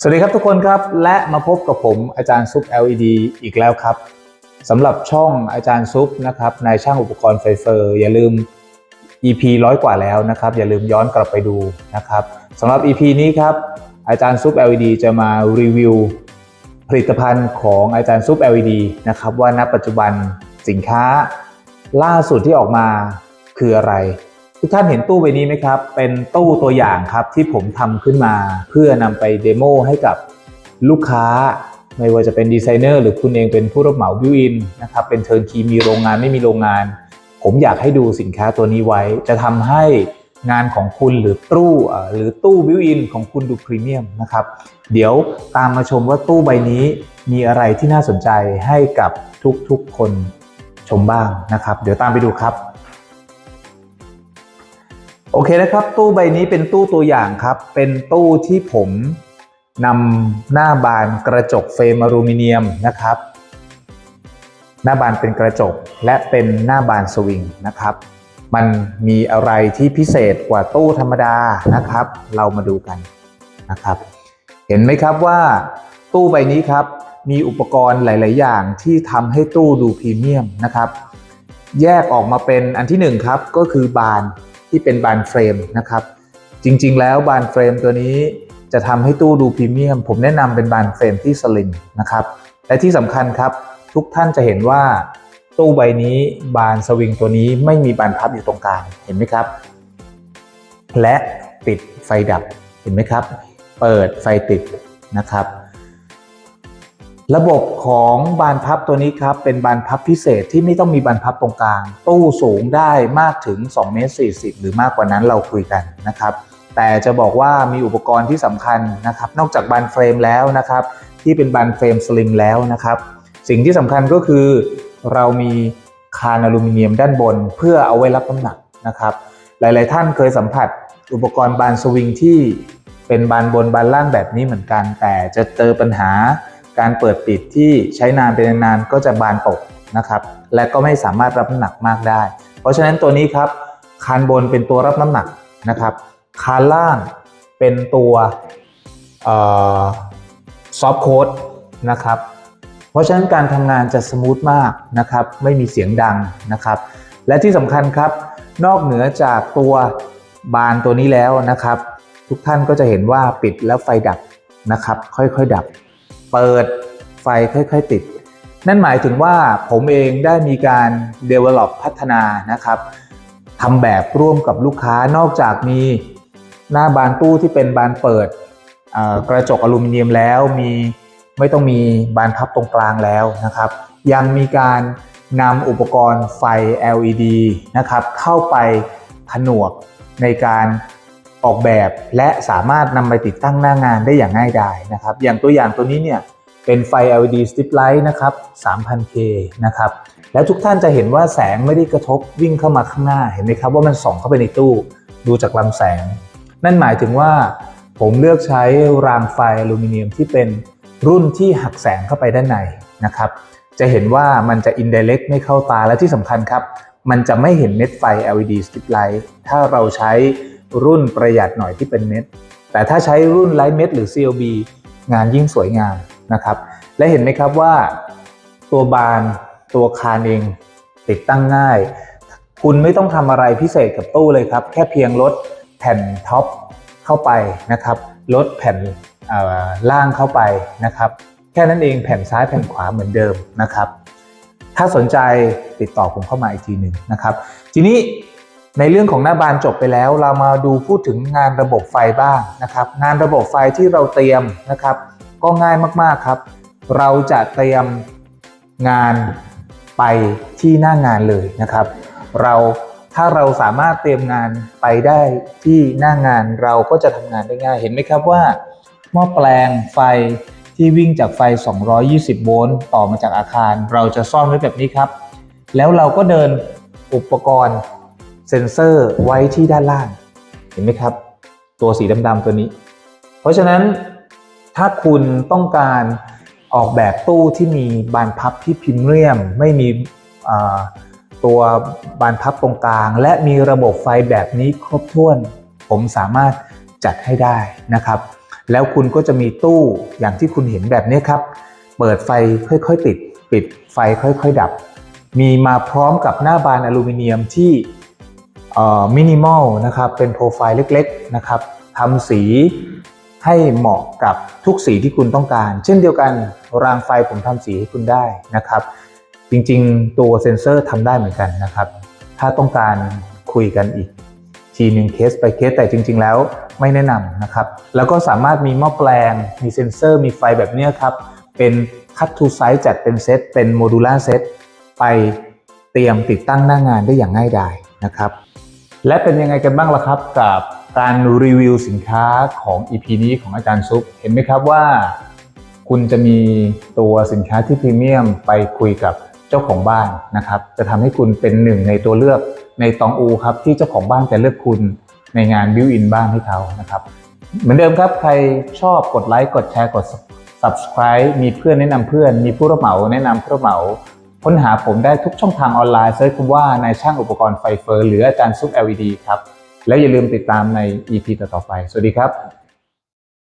สวัสดีครับทุกคนครับ และมาพบกับผมอาจารย์ซุป LED อีกแล้วครับสำหรับช่องอาจารย์ซุปนะครับนายช่างอุปกรณ์ไฟเฟอร์อย่าลืม EP ร้อยกว่าแล้วนะครับ อย่าลืมย้อนกลับไปดูนะครับสำหรับ EP นี้ครับ อาจารย์ซุป LED จะมารีวิวผลิตภัณฑ์ของอาจารย์ซุป LED นะครับว่าณปัจจุบันสินค้าล่าสุดที่ออกมาคืออะไร ทุกท่านเห็นตู้ใบนี้ไหมครับ เป็นตู้ตัวอย่างครับที่ผมทำขึ้นมา เพื่อนำไปเดโมให้กับลูกค้า ไม่ว่าจะเป็นดีไซเนอร์หรือคุณเองเป็นผู้รับเหมาบิวอินนะครับ เป็นเทิร์นคีมีโรงงานไม่มีโรงงาน ผมอยากให้ดูสินค้าตัวนี้ไว้ จะทำให้งานของคุณหรือตู้หรือตู้บิวอินของคุณดูพรีเมียมนะครับ เดี๋ยวตามมาชมว่าตู้ใบนี้มีอะไรที่น่าสนใจให้กับทุกๆคนชมบ้างนะครับ เดี๋ยวตามไปดูครับ โอเคนะครับ ตู้ใบนี้เป็นตู้ตัวอย่างครับ เป็นตู้ที่ผมนำหน้าบานกระจกเฟรมอลูมิเนียมนะครับ หน้าบานเป็นกระจกและเป็นหน้าบานสวิงนะครับ มันมีอะไรที่พิเศษกว่าตู้ธรรมดานะครับ เรามาดูกันนะครับ เห็นไหมครับว่าตู้ใบนี้ครับมีอุปกรณ์หลาย ๆ อย่างที่ทำให้ตู้ดูพรีเมียมนะครับ แยกออกมาเป็นอันที่หนึ่งครับก็คือบาน ที่เป็นบานเฟรมนะครับ จริงๆ แล้วบานเฟรมตัวนี้จะทำให้ตู้ดูพรีเมียม ผมแนะนำเป็นบานเฟรมที่สลิมนะครับ และที่สำคัญครับ ทุกท่านจะเห็นว่าตู้ใบนี้บานสวิงตัวนี้ไม่มีบานพับอยู่ตรงกลางเห็นไหมครับ และปิดไฟดับเห็นไหมครับ เปิดไฟติดนะครับ ระบบของบานพับตัวนี้ครับเป็นบานพับพิเศษที่ไม่ต้องมีบานพับตรงกลาง ตู้สูงได้มากถึง2เมตร40 หรือมากกว่านั้นเราคุยกันนะครับ แต่จะบอกว่ามีอุปกรณ์ที่สำคัญนะครับ นอกจากบานเฟรมแล้วนะครับ ที่เป็นบานเฟรมสลิมแล้วนะครับ สิ่งที่สำคัญก็คือเรามีคานอลูมิเนียมด้านบน เพื่อเอาไว้รับน้ำหนักนะครับ หลาย ๆ ท่านเคยสัมผัสอุปกรณ์บานสวิงที่เป็นบานบนบานล่างแบบนี้เหมือนกัน แต่จะเจอปัญหา การเปิดปิดที่ใช้นานเป็นนานๆก็จะบานตกนะครับ และก็ไม่สามารถรับน้ำหนักมากได้ เพราะฉะนั้นตัวนี้ครับคานบนเป็นตัวรับน้ำหนักนะครับคานล่างเป็นตัวซอฟต์โค้ดนะครับ เพราะฉะนั้นการทำงานจะสมูทมากนะครับ ไม่มีเสียงดังนะครับ และที่สำคัญครับ นอกเหนือจากตัวบานตัวนี้แล้วนะครับ ทุกท่านก็จะเห็นว่าปิดแล้วไฟดับนะครับ ค่อยๆดับ เปิดไฟค่อยๆติด นั่นหมายถึงว่าผมเองได้มีการ develop พัฒนานะครับทำแบบร่วมกับลูกค้านอกจากมีหน้าบานตู้ที่เป็นบานเปิดกระจกอลูมิเนียมแล้วมีไม่ต้องมีบานพับตรงกลางแล้วนะครับ ยังมีการนำอุปกรณ์ไฟ LED นะครับเข้าไปผนวกในการ ออกแบบและสามารถนำไปติดตั้งหน้างานได้อย่างง่ายดายนะครับ อย่างตัวอย่างตัวนี้เนี่ยเป็นไฟ LED strip light นะครับ 3,000K นะครับ แล้วทุกท่านจะเห็นว่าแสงไม่ได้กระทบวิ่งเข้ามาข้างหน้า เห็นไหมครับว่ามันส่องเข้าไปในตู้ ดูจากลำแสง นั่นหมายถึงว่าผมเลือกใช้รางไฟอลูมิเนียมที่เป็นรุ่นที่หักแสงเข้าไปด้านในนะครับ จะเห็นว่ามันจะ indirect ไม่เข้าตาและที่สำคัญครับ มันจะไม่เห็นเม็ดไฟ LED strip light ถ้าเราใช้ รุ่นประหยัดหน่อยที่เป็นเม็ด แต่ถ้าใช้รุ่นไลท์เม็ดหรือ CLB งานยิ่งสวยงามนะครับ และเห็นไหมครับว่าตัวบานตัวคานเองติดตั้งง่าย คุณไม่ต้องทำอะไรพิเศษกับตู้เลยครับ แค่เพียงลดแผ่นท็อปเข้าไปนะครับลดแผ่นล่างเข้าไปนะครับ แค่นั้นเองแผ่นซ้ายแผ่นขวาเหมือนเดิมนะครับ ถ้าสนใจติดต่อผมเข้ามาอีกทีหนึ่งนะครับ ทีนี้ ในเรื่องของหน้าบานจบไปแล้ว เรามาดูพูดถึงงานระบบไฟบ้างนะครับ งานระบบไฟที่เราเตรียมนะครับ ก็ง่ายมากๆครับ เราจะเตรียมงานไปที่หน้างานเลยนะครับ เราถ้าเราสามารถเตรียมงานไปได้ที่หน้างานเราก็จะทำงานได้ง่ายเห็นไหมครับว่าหม้อแปลงไฟที่วิ่งจากไฟ 220 โวลต์ต่อมาจากอาคาร เราจะซ่อนไว้แบบนี้ครับ แล้วเราก็เดินอุปกรณ์ เซ็นเซอร์ไว้ที่ด้านล่าง เห็นไหมครับ ตัวสีดำๆตัวนี้ เพราะฉะนั้นถ้าคุณต้องการออกแบบตู้ที่มีบานพับที่พรีเมียม ไม่มีตัวบานพับตรงกลาง และมีระบบไฟแบบนี้ครบถ้วน ผมสามารถจัดให้ได้นะครับ แล้วคุณก็จะมีตู้อย่างที่คุณเห็นแบบนี้ครับ เปิดไฟค่อยๆติด ปิดไฟค่อยๆดับ มีมาพร้อมกับหน้าบานอลูมิเนียมที่ มินิมอลนะครับเป็นโปรไฟล์เล็กๆนะครับทำสีให้เหมาะกับทุกสีที่คุณต้องการ เช่นเดียวกันรางไฟผมทำสีให้คุณได้นะครับ จริงๆ ตัวเซ็นเซอร์ทำได้เหมือนกันนะครับ ถ้าต้องการคุยกันอีก ทีหนึ่งเคสไปเคส แต่จริง ๆ แล้วไม่แนะนำนะครับ แล้วก็สามารถมีหม้อแปลง มีเซ็นเซอร์ มีไฟแบบเนี้ครับ เป็นคัตทูไซส์จัดเป็นเซตเป็นโมดูล่าเซตไปเตรียมติดตั้งหน้างานได้อย่างง่ายดายนะครับ และเป็นยังไงกันบ้างล่ะครับกับการรีวิวสินค้าของ EP นี้ของอาจารย์ซุป เห็นไหมครับว่า คุณจะมีตัวสินค้าที่พรีเมียมไปคุยกับเจ้าของบ้านนะครับ จะทำให้คุณเป็นหนึ่งในตัวเลือกในตองอูครับที่เจ้าของบ้านจะเลือกคุณในงานบิวอินบ้านให้เขานะครับ เหมือนเดิมครับใครชอบกดไลค์กดแชร์กด subscribe มีเพื่อนแนะนำเพื่อน มีผู้รับเหมาแนะนำผู้รับเหมา ค้นหาผมได้ทุกช่องทางออนไลน์เซิร์ชคำว่านายช่างอุปกรณ์ไฟเฟอร์หรืออาจารย์ซุป LED ครับ แล้วอย่าลืมติดตามใน EP ต่อๆไป สวัสดีครับ